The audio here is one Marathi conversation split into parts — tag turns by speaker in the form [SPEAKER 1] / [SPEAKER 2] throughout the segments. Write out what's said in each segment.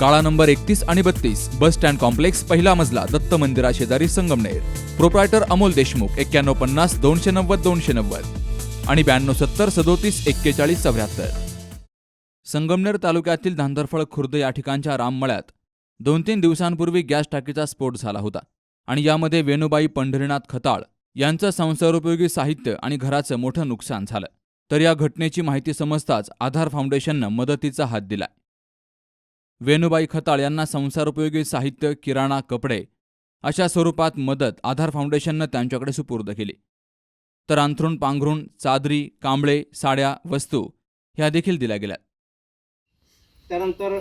[SPEAKER 1] काळा नंबर एकतीस आणि बत्तीस बस स्टँड कॉम्प्लेक्स पहिला मजला दत्त मंदिरा शेजारी संगमनेर. प्रोप्रायटर अमोल देशमुख एक्क्याण्णव पन्नास दोनशे नव्वद दोनशे नव्वद. आणि ब्याण्णव सत्तर सदोतीस एक्केचाळीस चौऱ्याहत्तर. संगमनेर तालुक्यातील धांदरफळ खुर्द या ठिकाणच्या राममळ्यात दोन तीन दिवसांपूर्वी गॅस टाकीचा स्फोट झाला होता आणि यामध्ये वेणुबाई पंढरीनाथ खताळ यांचं संसारोपयोगी साहित्य आणि घराचं मोठं नुकसान झालं. तर या घटनेची माहिती समजताच आधार फाउंडेशननं मदतीचा हात दिलाय वेणुबाई खताळ यांना संसारोपयोगी साहित्य किराणा कपडे अशा स्वरूपात मदत आधार फाउंडेशननं त्यांच्याकडे सुपूर्द केली. तर अंथरूण पांघरूण चादरी कांबळे साड्या वस्तू ह्या देखील दिल्या गेल्या.
[SPEAKER 2] त्यानंतर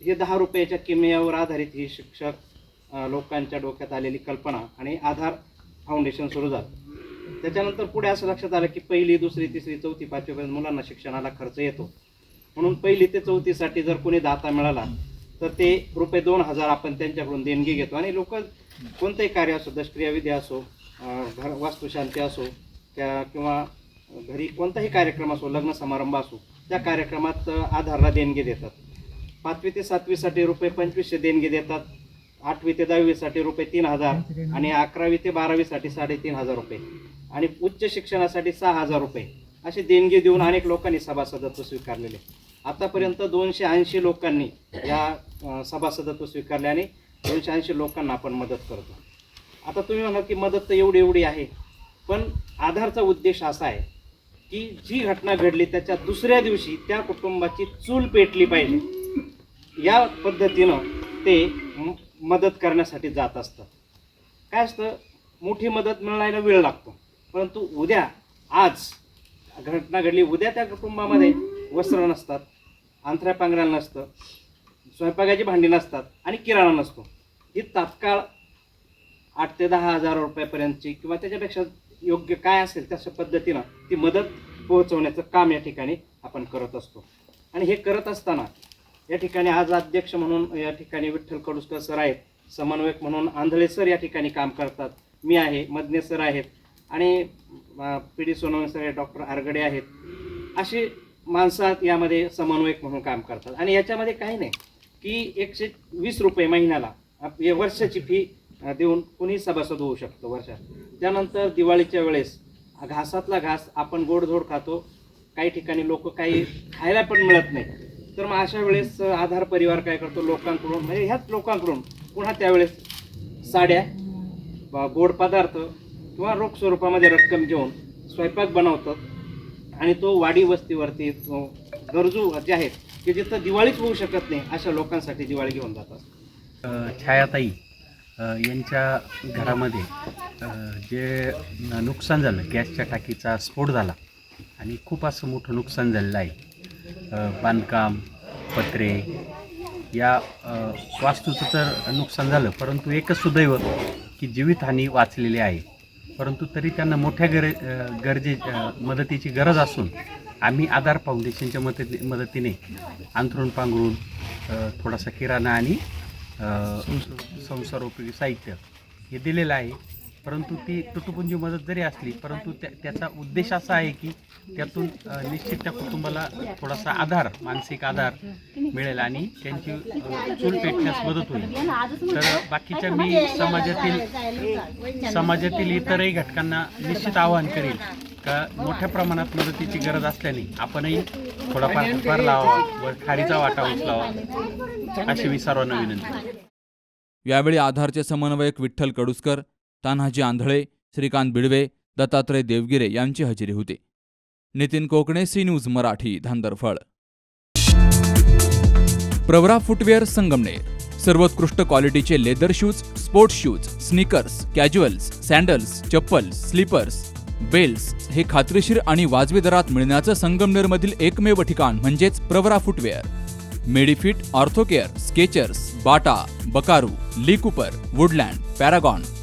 [SPEAKER 2] हे दहा रुपयाच्या किमयावर आधारित ही शिक्षक लोकांच्या डोक्यात आलेली कल्पना आणि आधार फाउंडेशन सुरू झालं. त्याच्यानंतर पुढे असं लक्षात आलं की पहिली दुसरी तिसरी चौथी पाचवीपर्यंत मुलांना शिक्षणाला खर्च येतो. म्हणून पहिली ते चौथीसाठी जर कोणी दाता मिळाला तर ते रुपये दोन हजार आपण त्यांच्याकडून देणगी घेतो. आणि लोक कोणतंही कार्य असो दशक्रियाविधी असो घर वास्तुशांती असो त्या किंवा घरी कोणताही कार्यक्रम असो लग्न समारंभ असो त्या कार्यक्रमात आधारला देणगी देतात. पाचवी ते सातवीसाठी रुपये पंचवीसशे देणगी देतात. आठवी ते दहावीसाठी रुपये तीन हजार आणि अकरावी ते बारावीसाठी साडेतीन हजार रुपये. आणि उच्च शिक्षणासाठी सहा हजार रुपये अशी देणगी देऊन अनेक लोकांनी सभासदत्व स्वीकारलेले. आतापर्यंत दोनशे ऐंशी लोकांनी या सभासदत्व स्वीकारले आणि दोनशे ऐंशी लोकांना आपण मदत करतो. आता तुम्ही म्हणाल की मदत तर एवढी एवढी आहे पण आधारचा उद्देश असा आहे की जी घटना घडली त्याच्या दुसऱ्या दिवशी त्या कुटुंबाची चूल पेटली पाहिजे. या पद्धतीनं ते मदत करण्यासाठी जात असतं काय असतं? मोठी मदत मिळायला वेळ लागतो. परंतु उद्या आज घटना घडली उद्या त्या कुटुंबामध्ये वस्त्र नसतात. अंथऱ्या पांघरायला नसतं. स्वयंपाकाची भांडी नसतात आणि किराणा नसतो. ही तात्काळ आठ ते दहा हजार रुपयापर्यंतची किंवा त्याच्यापेक्षा योग्य काय असेल तशा पद्धतीनं ती मदत पोहोचवण्याचं काम या ठिकाणी आपण करत असतो. आणि हे करत असताना या ठिकाणी आज अध्यक्ष म्हणून या ठिकाणी विठ्ठल कडुसकर सर आहेत समन्वयक म्हणून आंधळे सर या ठिकाणी काम करतात. मी आहे मदने सर आहेत आणि P D Sonawane sir doctor Aragade आहेत. अशी माणसात यामध्ये समन्वयक म्हणून काम करतात. आणि याच्यामध्ये काही नाही. की एकशे वीस रुपये महिन्याला आप- वर्षाची फी देऊन कोणी सभासद होऊ शकतो वर्षात. त्यानंतर दिवाळीच्या वेळेस घासातला घास आपण गोडधोड खातो. काही ठिकाणी लोक काही खायला पण मिळत नाही. तर मग अशा वेळेस आधार परिवार काय करतो? लोकांकडून म्हणजे ह्याच लोकांकडून पुन्हा त्यावेळेस साड्या गोड पदार्थ किंवा रोख स्वरूपामध्ये रक्कम घेऊन स्वयंपाक बनवतात. आणि तो वाडी वस्तीवरती गरजू जे आहेत की जिथं दिवाळीच होऊ शकत नाही अशा लोकांसाठी दिवाळी घेऊन जातात.
[SPEAKER 3] छायाताई यांच्या घरामध्ये जे नुकसान झालं गॅसच्या टाकीचा स्फोट झाला आणि खूप असं मोठं नुकसान झालेलं आहे. बांधकाम पत्रे या वास्तूचं तर नुकसान झालं परंतु एकच सुदैव की जीवितहानी वाचलेली आहे. परंतु तरी त्यांना मोठ्या गर गरजे मदतीची गरज असून आम्ही आधार फाउंडेशनच्या मदती मदतीने अंथरूण पांघरून थोडासा किराणा आणि संसारोपयोगी साहित्य हे दिलेलं आहे. परंतु ती तुटपुंजी मदत जरी असली परंतु त्या त्याचा उद्देश असा आहे की त्यातून निश्चित त्या कुटुंबाला थोडासा आधार मानसिक आधार मिळेल आणि त्यांची चूल पेटण्यास मदत होईल. तर बाकीच्या मी समाजातील समाजातील इतरही घटकांना निश्चित आवाहन करेल का मोठ्या प्रमाणात मदतीची गरज असल्याने आपणही थोडाफार हातभार लावा व खारीचा वाटा उचलावा अशी मी सर्वांना विनंती.
[SPEAKER 1] यावेळी आधारचे समन्वयक विठ्ठल कडुसकर तान्हाजी आंधळे श्रीकांत बिडवे दत्तात्रय देवगिरे यांची हजेरी होती. Nitin Kokane C news Marathi Dhandarphal. Pravara footwear Sangamner. सर्वोत्कृष्ट क्वालिटीचे leather shoes sports shoes sneakers casuals sandals chappals slippers belts हे खात्रीशीर आणि वाजवी दरात मिळण्याचं संगमनेरमधील एकमेव ठिकाण म्हणजेच Pravara footwear. Medifit Orthocare Skechers Bata Buckaroo Lee Cooper Woodland Paragon